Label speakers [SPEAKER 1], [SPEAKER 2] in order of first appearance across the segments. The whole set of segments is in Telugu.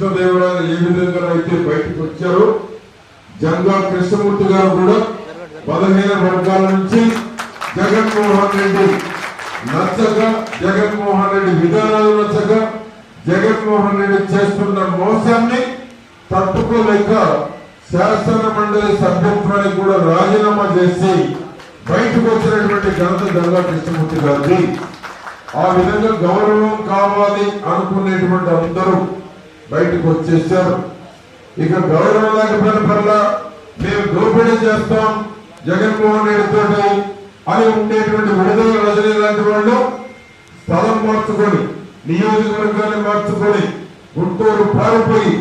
[SPEAKER 1] కృష్ణదేవరాయలు ఏ విధంగా అయితే బయటకు వచ్చారో జంగా కృష్ణమూర్తి గారు కూడా పదిహేను వర్గాల నుంచి జగన్మోహన్ రెడ్డి నచ్చక జగన్మోహన్ రెడ్డి విధానాలు నచ్చక జగన్మోహన్ రెడ్డి చేస్తున్న మోసాన్ని తట్టుకోలేక శాసన మండలి సభ్యత్వాన్ని కూడా రాజీనామా చేసి బయటకు వచ్చినటువంటి ఘనత గంగా కృష్ణమూర్తి గారిది. ఆ విధంగా గౌరవం కావాలి అనుకునేటువంటి అందరూ బయటకు వచ్చేసారు. ఇక గౌరవం లేకపోయిన పర్లా మేము దోపిడీ చేస్తాం. జగన్మోహన్ రెడ్డితో అని ఉండేటువంటి విడుదల రజనీ లాంటి వాళ్ళు స్థలం మార్చుకొని నియోజకవర్గాన్ని మార్చుకొని గుంటూరు పారిపోయి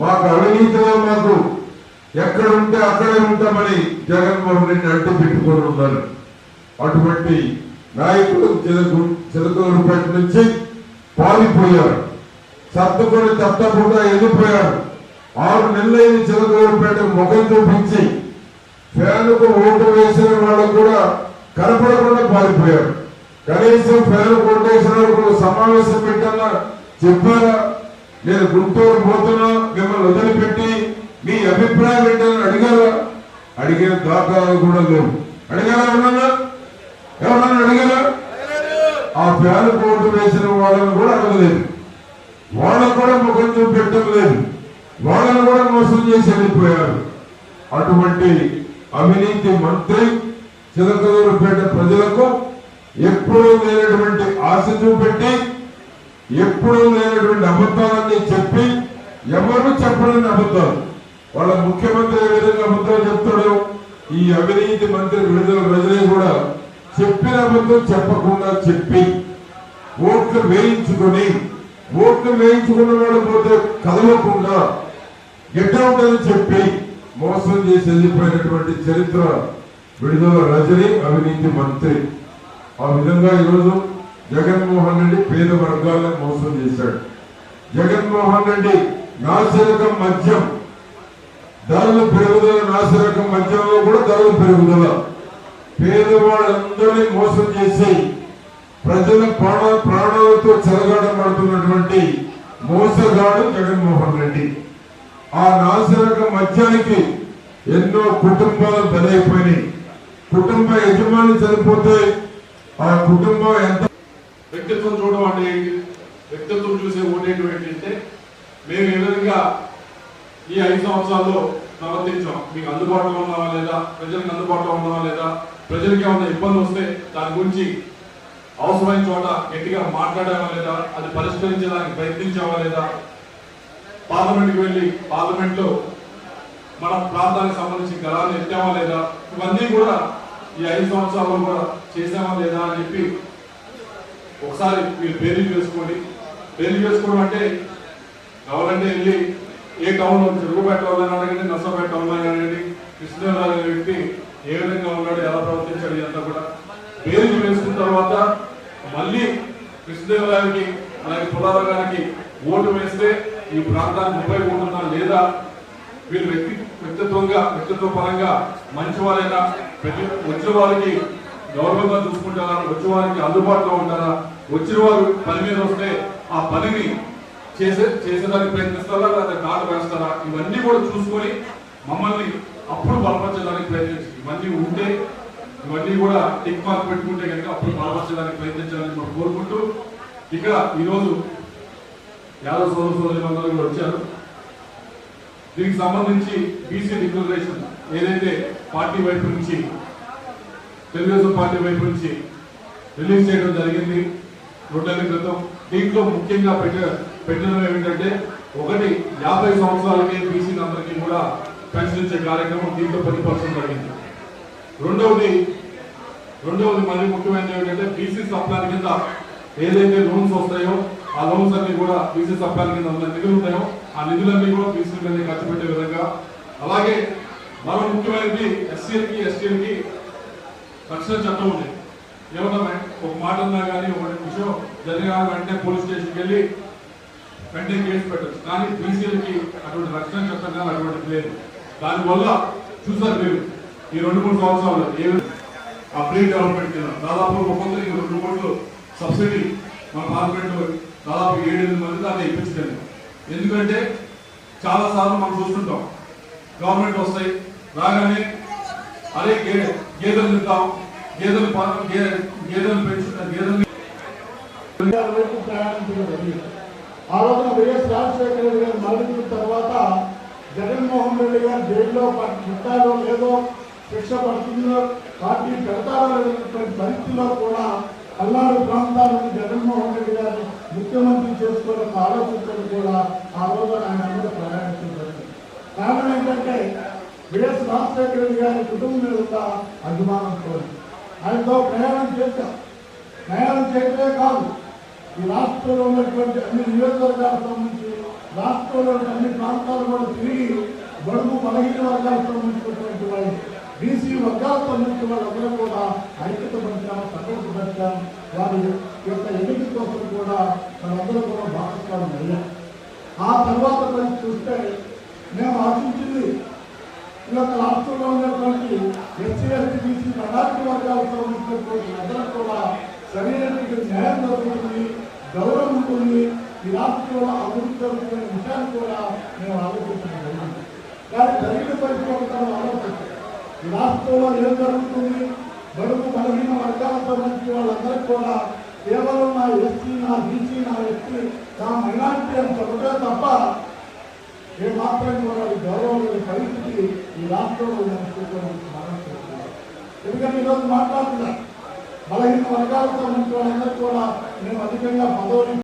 [SPEAKER 1] మాకు అవినీతిలో మాకు ఎక్కడ ఉంటే అక్కడే ఉంటామని జగన్మోహన్ రెడ్డి అడ్డు పెట్టుకొని ఉన్నారు. అటువంటి నాయకులు చిలక నుంచి పారిపోయారు. సర్దుకొని తప్పకుండా వెళ్ళిపోయాడు ఆరు నెలలైన చిలకూరుపేట ముఖం చూపించి ఫ్యాన్కు ఓటు వేసిన వాళ్ళు కూడా కనపడకుండా పారిపోయారు. కనీసం ఫ్యాన్ కొట్టేసిన సమావేశం పెట్టాలా చెప్పారా? నేను గుంటూరు పోతున్నా మిమ్మల్ని వదిలిపెట్టి మీ అభిప్రాయం ఏంటని అడిగారా? అడిగిన దాఖలాలు కూడా లేవు. అడిగారా ఎవరన్నా? ఎవరన్నా అడిగారా? ఆ ఫ్యాన్ ఓటు వేసిన వాళ్ళని కూడా అడగలేదు. వాళ్ళకు కూడా ముఖం చూపెట్టడం లేదు. వాళ్ళను కూడా మోసం చేసి వెళ్ళిపోయారు. అటువంటి అవినీతి మంత్రి చిలకలూరుపేట ప్రజలకు ఎప్పుడూ లేనటువంటి ఆశ చూపెట్టి ఎప్పుడూ లేనటువంటి అబద్ధాలన్నీ చెప్పి ఎవరు చెప్పలేని అబద్ధాలు. వాళ్ళ ముఖ్యమంత్రి ఏ విధంగా అబద్ధాలు చెప్తాడో ఈ అవినీతి మంత్రి విడుదల ప్రజలే కూడా చెప్పిన అబద్ధం చెప్పకుండా చెప్పి ఓట్లు వేయించుకొని ఓట్లు వేయించుకున్న వాడు పోతే కదలకుండా ఎట్లా ఉంటుందని చెప్పి మోసం చేసి వెళ్ళిపోయినటువంటి చరిత్ర విడుదల రజని అవినీతి మంత్రి. ఆ విధంగా ఈరోజు జగన్మోహన్ రెడ్డి పేద వర్గాలను మోసం చేశాడు. జగన్మోహన్ రెడ్డి నాసిరకం మద్యం ధరల పెరుగుదల నాసిరకం మద్యంలో కూడా ధరల పెరుగుదల. పేదవాళ్ళందరినీ మోసం చేసి ప్రజల ప్రాణ ప్రాణాలతో చెలగాడబడుతున్నటువంటి మోసగాడు జగన్మోహన్ రెడ్డి. ఆ నాసిరక మద్యానికి ఎన్నో కుటుంబాలు బలైపోయినాయి. కుటుంబ యజమాని చనిపోతే ఆ కుటుంబం ఎంత
[SPEAKER 2] వ్యక్తిత్వం చూడడం అంటే వ్యక్తిత్వం చూసే ఓటేయడం ఏంటంటే మేము ఏ విధంగా ఈ ఐదు సంవత్సరాల్లో ప్రవర్తించాం? మీకు అందుబాటులో ఉన్నావా లేదా? ప్రజలకు అందుబాటులో ఉన్నావా లేదా? ప్రజలకి ఏమైనా ఇబ్బంది వస్తే దాని గురించి అవసరమైన చోట గట్టిగా మాట్లాడావా లేదా? అది పరిష్కరించడానికి ప్రయత్నించావా లేదా? పార్లమెంట్కి వెళ్ళి పార్లమెంట్లో మన ప్రాంతానికి సంబంధించి గలాన్ని ఎత్తామా లేదా? ఇవన్నీ కూడా ఈ ఐదు సంవత్సరాల్లో కూడా చేసామా లేదా అని చెప్పి ఒకసారి మీరు పేర్లు చేసుకోండి. పేర్లు చేసుకోవడం అంటే కావాలంటే వెళ్ళి ఏ టౌన్లో చెరుకుపేట వాళ్ళని అడగండి నర్సపేట వాళ్ళని అడగండి కృష్ణదేవరాజు వ్యక్తి ఏ విధంగా ఉన్నాడు ఎలా ప్రవర్తించాడు ఇదంతా కూడా పేరు వేసుకున్న తర్వాత మళ్ళీ కృష్ణదేవరాయకి అలాగే పుల్లారావు గారికి ఓటు వేస్తే ఈ ప్రాంతానికి ఉపయోగం లేదా వీళ్ళు వ్యక్తి వ్యక్తిత్వంగా వ్యక్తిత్వ పరంగా మంచి వారైనా ప్రతి వచ్చిన వారికి గౌరవంగా చూసుకుంటారా వచ్చిన వారికి అందుబాటులో ఉంటారా వచ్చిన వారు పని మీద వస్తే ఆ పనిని చేసే చేసేదానికి ప్రయత్నిస్తారా లేదా కాటు వేస్తారా ఇవన్నీ కూడా చూసుకొని మమ్మల్ని అప్పుడు బలపరచడానికి ప్రయత్నించి ఇవన్నీ ఉంటే ఇవన్నీ కూడా టిక్ మార్క్ పెట్టుకుంటే కనుక అప్పుడు బలపరచడానికి ప్రయత్నించాలని మనం కోరుకుంటూ ఇక ఈరోజు యాదవ సోదర సోదరి కూడా వచ్చారు. దీనికి సంబంధించి బీసీ డిక్లరేషన్ ఏదైతే పార్టీ వైపు నుంచి తెలుగుదేశం పార్టీ వైపు నుంచి రిలీజ్ చేయడం జరిగింది రెండేళ్ళ క్రితం. దీంట్లో ముఖ్యంగా పెట్ట పెట్టడం ఏమిటంటే ఒకటి యాభై సంవత్సరాలకి బీసీ అందరికీ కూడా పెన్షన్ ఇచ్చే కార్యక్రమం దీంట్లో ప్రతిపరచడం జరిగింది రెండవది రెండవది మరి ముఖ్యమైనది ఏంటంటే బీసీ సప్లాన్ కింద ఏదైతే లోన్స్ వస్తాయో ఆ లోన్స్ అన్ని కూడా బీసీ సప్లాన్ కింద ఉన్న నిధులు ఉంటాయో ఆ నిధులన్నీ కూడా బీసీ మీద ఖర్చు పెట్టే విధంగా. అలాగే మరో ముఖ్యమైనది ఎస్సీలకి ఎస్టీలకి రక్షణ చట్టం ఉంది. ఏమన్నా ఒక మాట అన్నా కానీ ఒక విషయం జరిగిన వెంటనే పోలీస్ స్టేషన్కి వెళ్ళి వెంటనే కేసు పెట్టచ్చు. కానీ బీసీలకి అటువంటి రక్షణ చట్టం కానీ అటువంటిది లేదు. దానివల్ల చూసారు మీరు ఈ రెండు మూడు సంవత్సరాలు ఏ ఆ ప్రీ డెవలప్మెంట్ కింద దాదాపు ఒక్కొక్కరికి రెండు కోట్లు సబ్సిడీ మన పార్లమెంట్ దాదాపు ఏడెనిమిది మంది దాన్ని ఇప్పించలేదు ఎందుకంటే చాలా సార్లు మనం చూస్తుంటాం గవర్నమెంట్ వస్తాయి రాగానే అరే గే గేదెలు తింటాం గేదెలు గేదెలు పెంచుతాం గేదెలు
[SPEAKER 3] వైపు జరిగింది. ఆ రోజున వైఎస్ రాజశేఖర రెడ్డి గారు మరణించిన తర్వాత జగన్మోహన్ రెడ్డి గారు జైల్లో ఉంటారో లేదో శిక్ష పడుతుందో పార్టీ పెడతారో లేదన్నటువంటి పరిస్థితిలో కూడా పల్నాడు ప్రాంతాలను జగన్మోహన్ రెడ్డి గారిని ముఖ్యమంత్రి చేసుకోవాలని ఆలోచించడం కూడా ఆ రోజు ఆయన అందరూ ప్రయాణించడం కారణం ఏంటంటే వైఎస్ రాజశేఖర రెడ్డి గారి కుటుంబం మీద ఉన్న అభిమానంతో ఆయనతో ప్రయాణం చేశాం. ప్రయాణం చేయటమే కాదు ఈ రాష్ట్రంలో ఉన్నటువంటి అన్ని నియోజకవర్గాలకు సంబంధించి రాష్ట్రంలో అన్ని ప్రాంతాలు కూడా తిరిగి బడుగు బలహీన వర్గాలకు సంబంధించినటువంటి వాళ్ళు బీసీ వర్గాలతో సంబంధించిన వాళ్ళందరూ కూడా ఐక్యత పంచాం సపోర్ట్ పంచాం వారి యొక్క ఎన్నిక కోసం కూడా మనందరూ కూడా భాగస్వామ్యం అయ్యాం ఆ తర్వాత మనం చూస్తే మేము ఆశించింది ఈ యొక్క రాష్ట్రంలో ఉన్నటువంటి ఎస్సీ ఎస్టీ బీసీ మైనార్టీ వర్గాలతో ఉన్నటువంటి అందరూ కూడా సరైనటువంటి న్యాయం దొరుకుతుంది గౌరవం ఉంటుంది ఈ రాష్ట్రంలో అభివృద్ధి జరుగుతున్న విషయాన్ని కూడా మేము ఆలోచించడం జరిగింది. కానీ జరిగిన పరిస్థితి రాష్ట్రంలో ఏం జరుగుతుంది బడుగు బలహీన వర్గాలతో సంబంధించి వాళ్ళందరికీ కూడా కేవలం నా ఎస్సీ నా బీసీ నా ఎస్టీ నా మైనార్టీ అని చెప్పడే తప్ప ఏ మాత్రం కూడా ఈ గౌరవం పరిస్థితి ఈ రాష్ట్రంలో ఉన్నటువంటి మనం చూస్తున్నాం. ఎందుకంటే ఈరోజు మాట్లాడుతున్నారు బలహీన వర్గాలకు సంబంధించిన వాళ్ళందరూ కూడా మేము అధికంగా పదవులు